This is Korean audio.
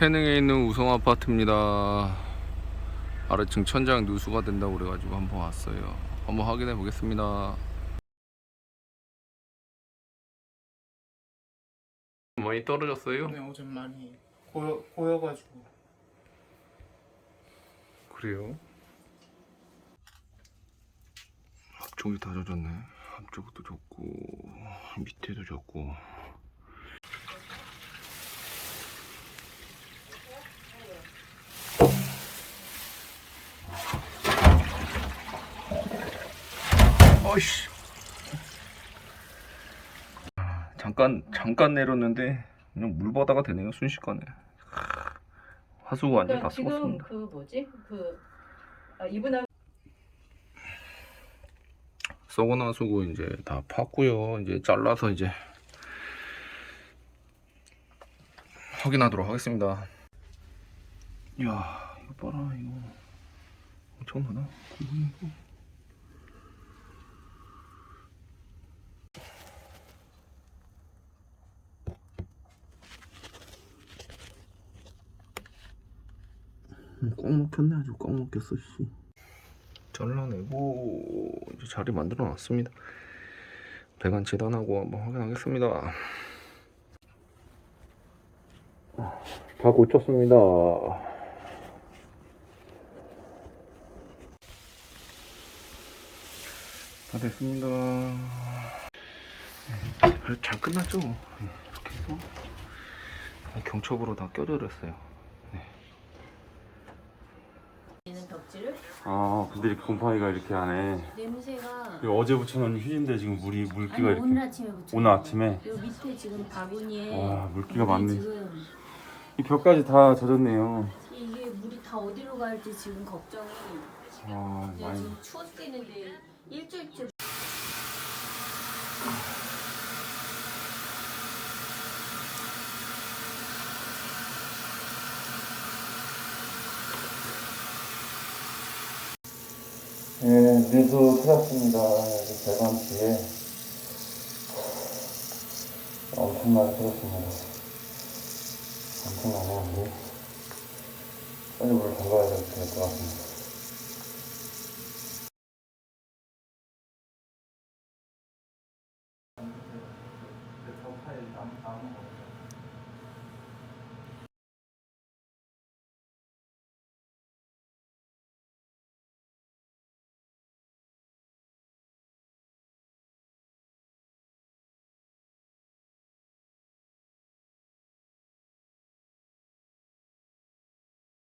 태능에 있는 우성 아파트입니다. 아래층 천장 누수가 된다고 그래가지고 한번 왔어요. 한번 확인해 보겠습니다. 많이 떨어졌어요? 네, 어제 많이 고여, 고여가지고 그래요? 앞쪽이 다 젖었네. 앞쪽도 젖고 밑에도 젖고. 어이씨. 잠깐 잠깐 내렸는데 그냥 물 받아가 되네요 순식간에. 하수구 완전 다 그러니까 지금 썩었습니다. 그 뭐지 그 아, 이분하고 썩은 하수구 이제 다 팠고요. 이제 잘라서 이제 확인하도록 하겠습니다. 이야, 이거 봐라, 이거 엄청나다. 이거. 꽉 먹혔네, 아주 꽉 먹혔어, 씨. 잘라내고 이제 자리 만들어 놨습니다. 배관 재단하고 한번 확인하겠습니다. 다 고쳤습니다. 다 됐습니다. 네, 잘 끝났죠? 네, 이렇게 해서 경첩으로 다 껴져렸어요. 아 근데 이렇게 곰팡이가 이렇게 하네 냄새가 이거 어제 붙여놓은 휴지인데 지금 물이 아니 물기가 이렇게. 오늘 아침에 붙여 오늘 아침에? 요. 밑에 지금 바구니에 와 물기가 물이 많네. 지금 이 벽까지 다 젖었네요. 이게 물이 다 어디로 갈지 지금 걱정이. 와 이제 많이. 지금 추웠대는데 일주일째 예, 그래서 찾았습니다. 대감시에 엄청 많이 찾았습니다. 엄청 많이 한데 빨리 물을 담가야 될 것 같습니다. 그 파일 남,